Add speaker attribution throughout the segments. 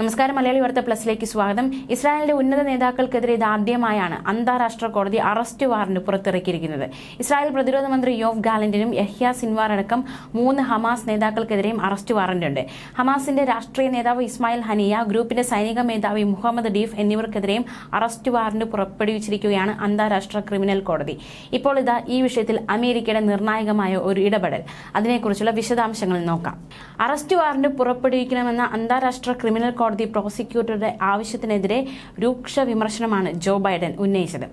Speaker 1: നമസ്കാരം. മലയാളി വാർത്ത പ്ലസിലേക്ക് സ്വാഗതം. ഇസ്രായേലിന്റെ ഉന്നത നേതാക്കൾക്കെതിരെ ഇത് ആദ്യമായാണ് അന്താരാഷ്ട്ര കോടതി അറസ്റ്റ് വാറന്റ് പുറത്തിറക്കിയിരിക്കുന്നത്. ഇസ്രായേൽ പ്രതിരോധ മന്ത്രി യോഫ് ഗാലന്റിനും യഹ്യ സിൻവാർ അടക്കം മൂന്ന് ഹമാസ് നേതാക്കൾക്കെതിരെയും അറസ്റ്റ് വാറന്റ് ഉണ്ട്. ഹമാസിന്റെ രാഷ്ട്രീയ നേതാവ് ഇസ്മായിൽ ഹനിയ ഗ്രൂപ്പിന്റെ സൈനിക മേധാവി മുഹമ്മദ് ഡീഫ് എന്നിവർക്കെതിരെയും അറസ്റ്റ് വാറന്റ് പുറപ്പെടുവിച്ചിരിക്കുകയാണ് അന്താരാഷ്ട്ര ക്രിമിനൽ കോടതി. ഇപ്പോൾ ഇതാ ഈ വിഷയത്തിൽ അമേരിക്കയുടെ നിർണായകമായ ഒരു ഇടപെടൽ. അതിനെക്കുറിച്ചുള്ള വിശദാംശങ്ങൾ നോക്കാം. അറസ്റ്റ് വാറന്റ് പുറപ്പെടുവിക്കണമെന്ന അന്താരാഷ്ട്ര ക്രിമിനൽ കോടതി പ്രോസിക്യൂട്ടറുടെ ആവശ്യത്തിനെതിരെ രൂക്ഷ വിമർശനമാണ് ജോ ബൈഡൻ ഉന്നയിച്ചത്.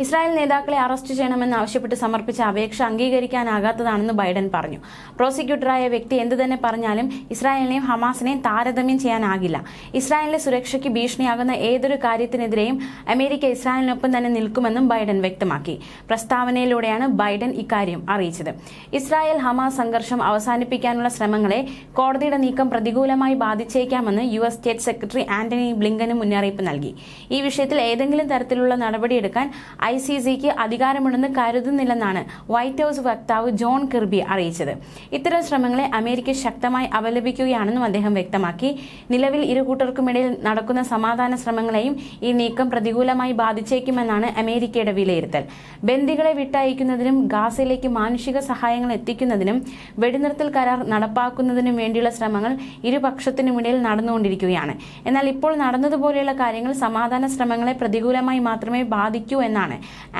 Speaker 1: ഇസ്രായേൽ നേതാക്കളെ അറസ്റ്റ് ചെയ്യണമെന്ന് ആവശ്യപ്പെട്ട് സമർപ്പിച്ച അപേക്ഷ അംഗീകരിക്കാനാകാത്തതാണെന്ന് ബൈഡൻ പറഞ്ഞു. പ്രോസിക്യൂട്ടറായ വ്യക്തി എന്തു തന്നെ പറഞ്ഞാലും ഇസ്രായേലിനെയും ഹമാസിനെയും താരതമ്യം ചെയ്യാനാകില്ല. ഇസ്രായേലിന്റെ സുരക്ഷയ്ക്ക് ഭീഷണിയാകുന്ന ഏതൊരു കാര്യത്തിനെതിരെയും അമേരിക്ക ഇസ്രായേലിനൊപ്പം തന്നെ നിൽക്കുമെന്നും ബൈഡൻ വ്യക്തമാക്കി. പ്രസ്താവനയിലൂടെയാണ് ബൈഡൻ ഇക്കാര്യം അറിയിച്ചത്. ഇസ്രായേൽ ഹമാസ് സംഘർഷം അവസാനിപ്പിക്കാനുള്ള ശ്രമങ്ങളെ കോടതിയുടെ നീക്കം പ്രതികൂലമായി ബാധിച്ചേക്കാമെന്ന് U S state secretary Antony ബ്ലിങ്കനും മുന്നറിയിപ്പ് നൽകി. ഈ വിഷയത്തിൽ ഏതെങ്കിലും തരത്തിലുള്ള നടപടിയെടുക്കാൻ ഐ സി സിക്ക് അധികാരമുണ്ടെന്ന് കരുതുന്നില്ലെന്നാണ് വൈറ്റ് ഹൌസ് വക്താവ് ജോൺ കിർബി അറിയിച്ചത്. ഇത്തരം ശ്രമങ്ങളെ അമേരിക്ക ശക്തമായി അപലപിക്കുകയാണെന്നും അദ്ദേഹം വ്യക്തമാക്കി. നിലവിൽ ഇരു കൂട്ടർക്കുമിടയിൽ നടക്കുന്ന സമാധാന ശ്രമങ്ങളെയും ഈ നീക്കം പ്രതികൂലമായി ബാധിച്ചേക്കുമെന്നാണ് അമേരിക്കയുടെ വിലയിരുത്തൽ. ബന്ദികളെ വിട്ടയക്കുന്നതിനും ഗാസയിലേക്ക് മാനുഷിക സഹായങ്ങൾ എത്തിക്കുന്നതിനും വെടിനിർത്തൽ കരാർ നടപ്പാക്കുന്നതിനും വേണ്ടിയുള്ള ശ്രമങ്ങൾ ഇരുപക്ഷത്തിനുമിടയിൽ നടന്നുകൊണ്ടിരിക്കുകയാണ്. എന്നാൽ ഇപ്പോൾ നടന്നതുപോലെയുള്ള കാര്യങ്ങൾ സമാധാന ശ്രമങ്ങളെ പ്രതികൂലമായി മാത്രമേ ബാധിക്കൂ എന്നാണ്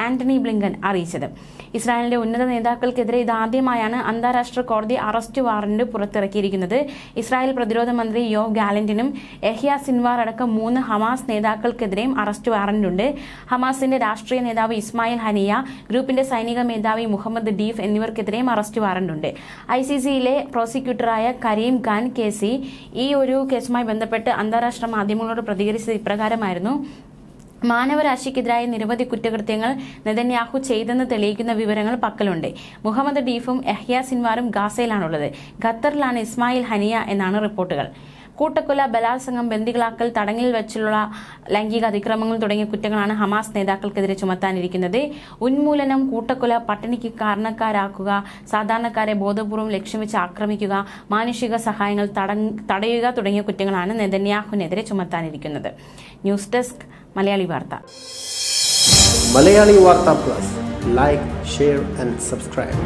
Speaker 1: ആന്റണി ബ്ലിങ്കൻ അറിയിച്ചത്. ഇസ്രായേലിന്റെ ഉന്നത നേതാക്കൾക്കെതിരെ ഇതാദ്യമായാണ് അന്താരാഷ്ട്ര കോടതി അറസ്റ്റ് വാറന്റ് പുറത്തിറക്കിയിരിക്കുന്നത്. ഇസ്രായേൽ പ്രതിരോധ മന്ത്രി യോ ഗാലന്റിനും എഹ്യ സിൻവാർ അടക്കം മൂന്ന് ഹമാസ് നേതാക്കൾക്കെതിരെയും അറസ്റ്റ് വാറന്റ് ഉണ്ട് ഹമാസിന്റെ രാഷ്ട്രീയ നേതാവ് ഇസ്മായിൽ ഹനിയ ഗ്രൂപ്പിന്റെ സൈനിക മേധാവി മുഹമ്മദ് ഡീഫ് എന്നിവർക്കെതിരെയും അറസ്റ്റ് വാറന്റ് ഉണ്ട് ഐ സി സിയിലെ പ്രോസിക്യൂട്ടറായ കരീം ഖാൻ കേസി ഈ ഒരു കേസുമായി ബന്ധപ്പെട്ട് അന്താരാഷ്ട്ര മാധ്യമങ്ങളോട് പ്രതികരിച്ചത് ഇപ്രകാരമായിരുന്നു. മാനവരാശിക്കെതിരായ നിരവധി കുറ്റകൃത്യങ്ങൾ നെതന്യാഹു ചെയ്തെന്ന് തെളിയിക്കുന്ന വിവരങ്ങൾ പക്കലുണ്ട്. മുഹമ്മദ് ഡീഫും എഹ്യ സിൻവാറും ഗാസയിലാണുള്ളത്. ഖത്തറിലാണ് ഇസ്മായിൽ ഹനിയ എന്നാണ് റിപ്പോർട്ടുകൾ. കൂട്ടക്കൊല ബലാത്സംഗം ബന്ദികളാക്കൽ തടങ്ങിൽ വെച്ചുള്ള ലൈംഗിക അതിക്രമങ്ങൾ തുടങ്ങിയ കുറ്റങ്ങളാണ് ഹമാസ് നേതാക്കൾക്കെതിരെ ചുമത്താനിരിക്കുന്നത്. ഉന്മൂലനം കൂട്ടക്കൊല പട്ടിണിക്ക് കാരണക്കാരാക്കുക സാധാരണക്കാരെ ബോധപൂർവം ലക്ഷ്യം വെച്ച് ആക്രമിക്കുക മാനുഷിക സഹായങ്ങൾ തടയുക തുടങ്ങിയ കുറ്റങ്ങളാണ് നെതന്യാഹുവിനെതിരെ ചുമത്താനിരിക്കുന്നത്. News desk Malayali Vartha.
Speaker 2: Malayali Vartha plus. Like share and subscribe.